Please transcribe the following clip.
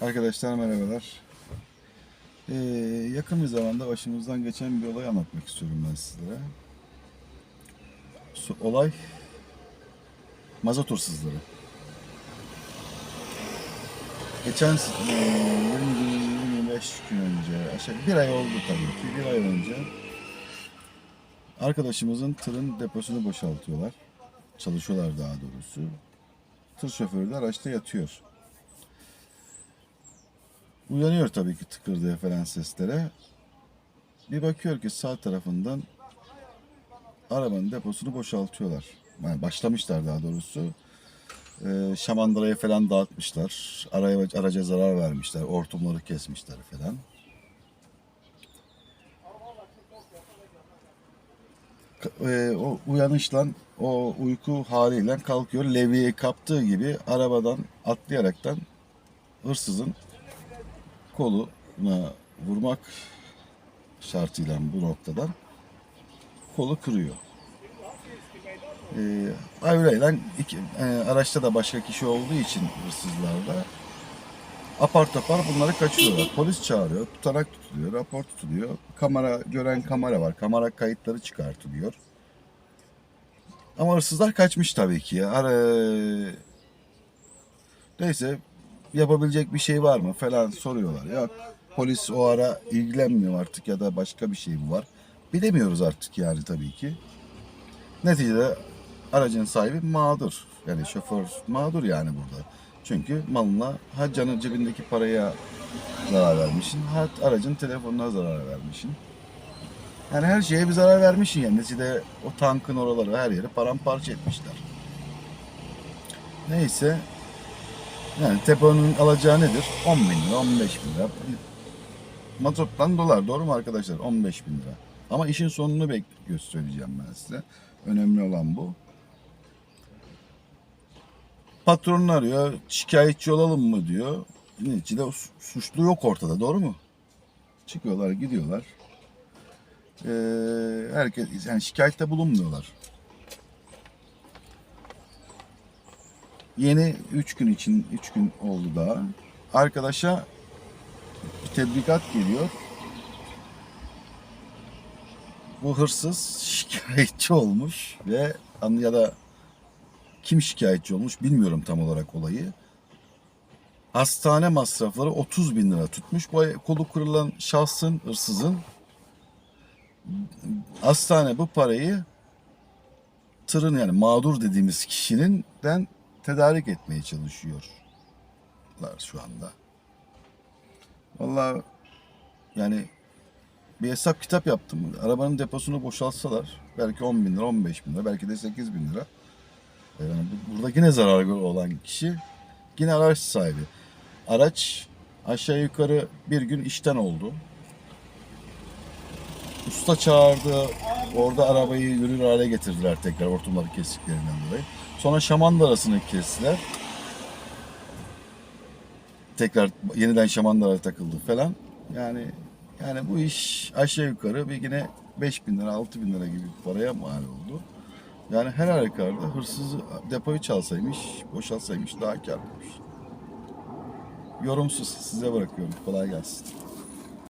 Arkadaşlar merhabalar. Ee, yakın bir zamanda başımızdan geçen bir olay anlatmak istiyorum ben sizlere. Olay mazot hırsızları. Geçen e, 20 gün, 25 gün önce, aşağı bir ay oldu tabii ki, bir ay önce arkadaşımızın tırın deposunu boşaltıyorlar. Çalışıyorlar daha doğrusu. Tır şoförü de araçta yatıyor. Uyanıyor tabii ki tıkırdığı falan seslere. Bir bakıyor ki sağ tarafından arabanın deposunu boşaltıyorlar. Yani başlamışlar daha doğrusu. Ee, şamandırayı falan dağıtmışlar. Araya, araca zarar vermişler. Hortumları kesmişler falan. E, o uyanışla, o uyku haliyle kalkıyor. Levyeyi kaptığı gibi arabadan atlayaraktan hırsızın koluna vurmak şartıyla bu noktadan kolu kırıyor. Ee, iki, e, araçta da başka kişi olduğu için hırsızlarda apar topar bunları kaçırıyorlar. Polis çağırıyor, tutanak tutuluyor, rapor tutuluyor. Kamera, gören kamera var. Kamera kayıtları çıkartılıyor. Ama hırsızlar kaçmış tabii ki. Ara... Neyse yapabilecek bir şey var mı falan soruyorlar. Yok polis o ara ilgilenmiyor artık ya da başka bir şey mi var. Bilemiyoruz artık yani tabii ki. Neticede aracın sahibi mağdur. Yani şoför mağdur yani burada. Çünkü malına ha canı cebindeki paraya zarar vermişsin, ha aracın telefonuna zarar vermişsin. Yani her şeye bir zarar vermişsin yani. Neticede o tankın oraları her yeri paramparça etmişler. Neyse yani Tepo'nun alacağı nedir? 10 bin lira, 15 bin lira. Mazottan dolar doğru mu arkadaşlar? 15 bin lira. Ama işin sonunu söyleyeceğim ben size. Önemli olan bu. Patronunu arıyor. Şikayetçi olalım mı diyor. Su- suçlu yok ortada doğru mu? Çıkıyorlar gidiyorlar. Ee, herkes yani şikayette bulunmuyorlar. Yeni 3 gün için 3 gün oldu daha. Arkadaşa bir tebrikat geliyor. Bu hırsız şikayetçi olmuş ve ya da kim şikayetçi olmuş bilmiyorum tam olarak olayı. Hastane masrafları 30 bin lira tutmuş. Bu kolu kırılan şahsın, hırsızın hastane bu parayı tırın yani mağdur dediğimiz kişinin tedarik etmeye çalışıyorlar şu anda. Vallahi yani bir hesap kitap yaptım. Arabanın deposunu boşaltsalar belki 10 bin lira, 15 bin lira, belki de 8 bin lira. Yani bu- burada yine zarar olan kişi yine araç sahibi. Araç aşağı yukarı bir gün işten oldu. Usta çağırdı. Orada arabayı yürür hale getirdiler tekrar hortumları kestiklerinden dolayı. Sonra şamandarasını kestiler. Tekrar yeniden şamandara takıldı falan. Yani yani bu iş aşağı yukarı bir yine 5 bin lira 6 bin lira gibi bir paraya mal oldu. Yani her halükarda hırsız depoyu çalsaymış, boşaltsaymış daha kârlıymış. Yorumsuz size bırakıyorum. Kolay gelsin.